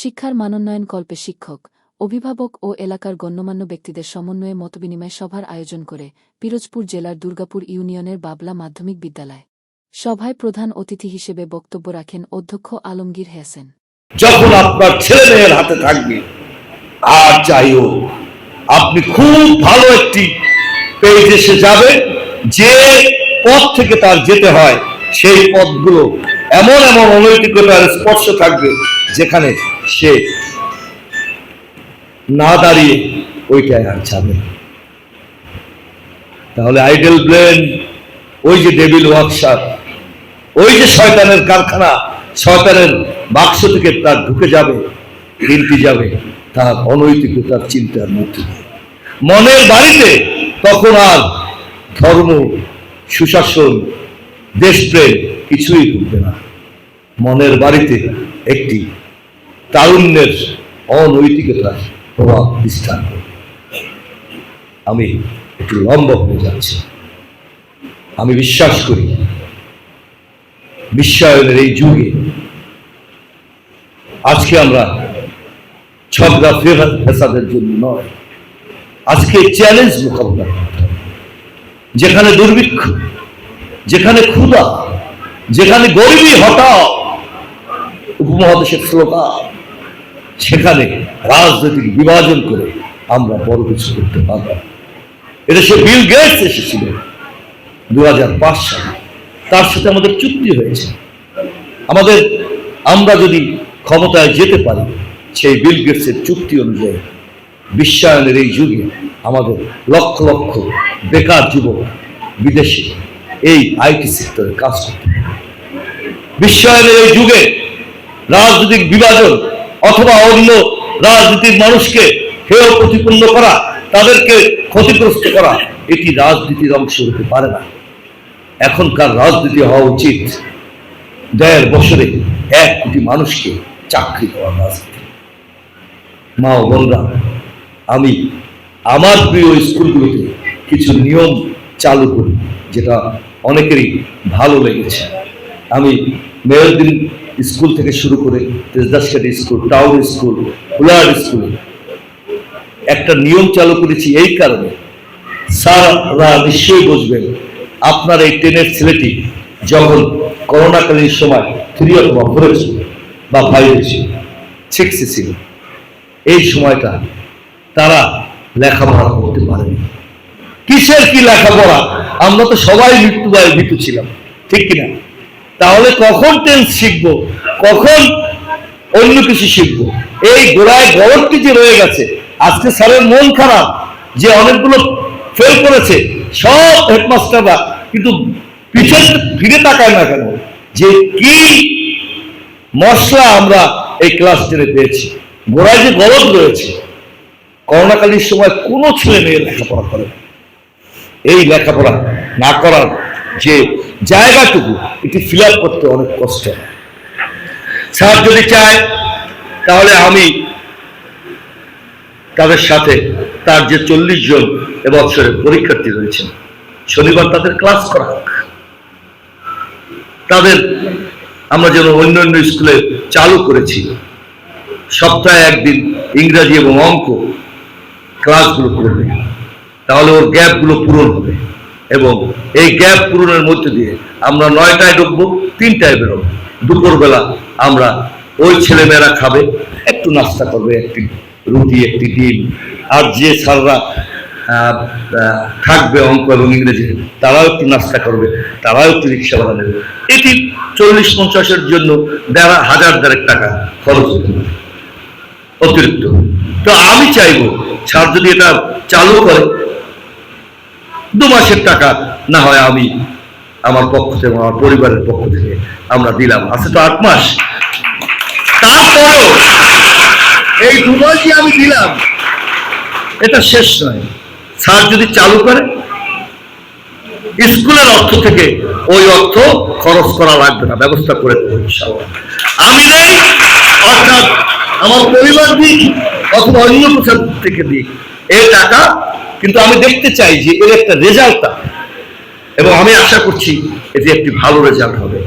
শিক্ষার মানোন্নয়ন কল্পে শিক্ষক, অভিভাবক ও এলাকার গণ্যমান্য ব্যক্তিদের সমন্বয়ে মতবিনিময় সভার আয়োজন করে পিরোজপুর জেলার দুর্গাপুর ইউনিয়নের বাবলা মাধ্যমিক বিদ্যালয়। সভায় প্রধান অতিথি হিসেবে বক্তব্য রাখেন অধ্যক্ষ আলমগীর হেসেন। যখন আপনার ছেলে মেয়ের হাতে থাকবে, আর যাই হোক, আপনি খুব ভালো একটি পেজ এসে যাবে, যে পথ থেকে তার যেতে হয়, সেই পথগুলো এমন এমন অনৈতিকতার স্পর্শ থাকবে যেখানে সে না দাঁড়িয়ে ওইটাই আর যাবে তাহলে আইডল ব্রেন ওই যে ডেভিল ওয়ার্কশপ ওই যে শয়তানের কারখানা, শয়তানের বাক্স থেকে তার ঢুকে যাবে দিনটি যাবে, তার অনৈতিকতার চিন্তার মধ্যে। মনের বাড়িতে তখন আর ধর্ম, সুশাসন, দেশপ্রেম কিছুই ঢুকবে না মনের বাড়িতে একটি তারুণ্যের অনৈতিকতার প্রভাব বিস্তার করবে। আমি একটু লম্বা হয়ে যাচ্ছি। আমি বিশ্বাস করি, বিশ্বায়নের এই যুগে আজকে আমরা ঝগড়া ফেরা- ফেসাদের জন্য নয়, আজকে চ্যালেঞ্জ মোকাবিলা যেখানে দুর্ভিক্ষ, যেখানে ক্ষুধা, যেখানে গরিবী হঠাৎ, উপমহাদেশের স্লোগান সেখানে রাজনৈতিক বিভাজন করে আমরা বড় কিছু করতে পারব এটা সে বিল গেটস এসেছিলেন দু সালে। তার সাথে আমাদের চুক্তি হয়েছে। আমাদের, আমরা যদি ক্ষমতায় যেতে পারি, সেই বিল গেটসের চুক্তি অনুযায়ী বিশ্বায়নের এই যুগে আমাদের লক্ষ লক্ষ বেকার যুবক বিদেশে এই আইটি সেক্টরে কাজ করতে। বিশ্বায়নের এই যুগে রাজনৈতিক বিভাজন অথবা অন্য রাজনীতির মানুষকে হেয় প্রতিপন্ন করা, তাদেরকে ক্ষতিগ্রস্ত করা, এটি রাজনীতির অংশ হতে পারে না। এখনকার রাজনীতি হওয়া উচিত। দেড় বছরে এক কোটি মানুষকে চাকরি দেওয়া রাজনীতি। মা ও বোনরা, আমি আমার প্রিয় স্কুলগুলোতে কিছু নিয়ম চালু করি, যেটা অনেকেরই ভালো লেগেছে। আমি মেয়রদিন স্কুল থেকে শুরু করে Tejdaskati school town school Hular school. একটা নিয়ম চালু করেছি এই কারণে। স্যাররা নিশ্চয়ই বুঝবেন, আপনার এই টেনের ছেলেটি যখন করোনাকালীন সময় থ্রি অথবা ফোরে বা ফাইভে ছিল সিক্সে ছিল। এই সময়টা তারা লেখাপড়া করতে পারেনি। কিসের কি লেখাপড়া? আমরা তো সবাই মৃত্যুদায় ভীতু ছিলাম, ঠিক কিনা? তাহলে কখন টেন্স শিখব কখন অন্য কিছু শিখব এই গোড়ায় গরমটি যে রয়ে গেছে। আজকে স্যারের মন খারাপ যে অনেকগুলো ফেল করেছে। সব হেডমাস্টাররা কিন্তু পিছনে ফিরে তাকায় না কেন? যে কি মশলা আমরা এই ক্লাস টেনে পেয়েছি। গোড়ায় যে গরম রয়েছে, করোনাকালীন সময় কোনো ছেলে মেয়ে লেখাপড়া করে এই লেখাপড়া না করার যে জায়গাটুকু এটি ফিল করতে অনেক কষ্ট। স্যার যদি চায়, তাহলে আমি তাদের সাথে তার যে চল্লিশ জন এবছরের পরীক্ষার্থী রয়েছেন, শনিবার তাদের ক্লাস করা তাদের আমরা যেন অন্য অন্য স্কুলে চালু করেছি, সপ্তাহে একদিন ইংরাজি এবং অঙ্ক ক্লাসগুলো করবে তাহলে ওর গ্যাপগুলো পূরণ হবে। এবং এই গ্যাপ পূরণের মধ্যে দিয়ে আমরা নয়টায় ঢুকবো, তিনটায় বেরোবো। দুপুরবেলা আমরা ওই ছেলেমেয়েরা খাবে, একটু নাস্তা করবে, একটি রুটি, একটি ডিম। আর যে স্যাররা থাকবে অঙ্ক এবং ইংরেজি, তারাও একটু নাস্তা করবে, তারাও একটু রিক্সা ভাড়া নেবে। এটি চল্লিশ পঞ্চাশের জন্য দেড় হাজার দেড়েক টাকা খরচ অতিরিক্ত। তো আমি চাইব, স্যার যদি এটা চালু করে দু মাসের টাকা না হয় আমি আমার পক্ষ থেকে, আমার পরিবারের পক্ষ থেকে আমরা দিলাম। আছে তো আট মাস। তারপরেও এই দু মাসই আমি দিলাম। এটা শেষ নয়। স্যার যদি চালু করে, স্কুলের অর্থ থেকে ওই অর্থ খরচ করা লাগবে না, ব্যবস্থা করে। আমি নেই, অর্থাৎ আমার পরিবার দিক অথবা অন্য কোথাও থেকে দিক। এই টাকা কিন্তু আমি দেখতে চাই যে এর একটা রেজাল্ট এবং আমি আশা করছি এটি একটি ভালো রেজাল্ট হবে।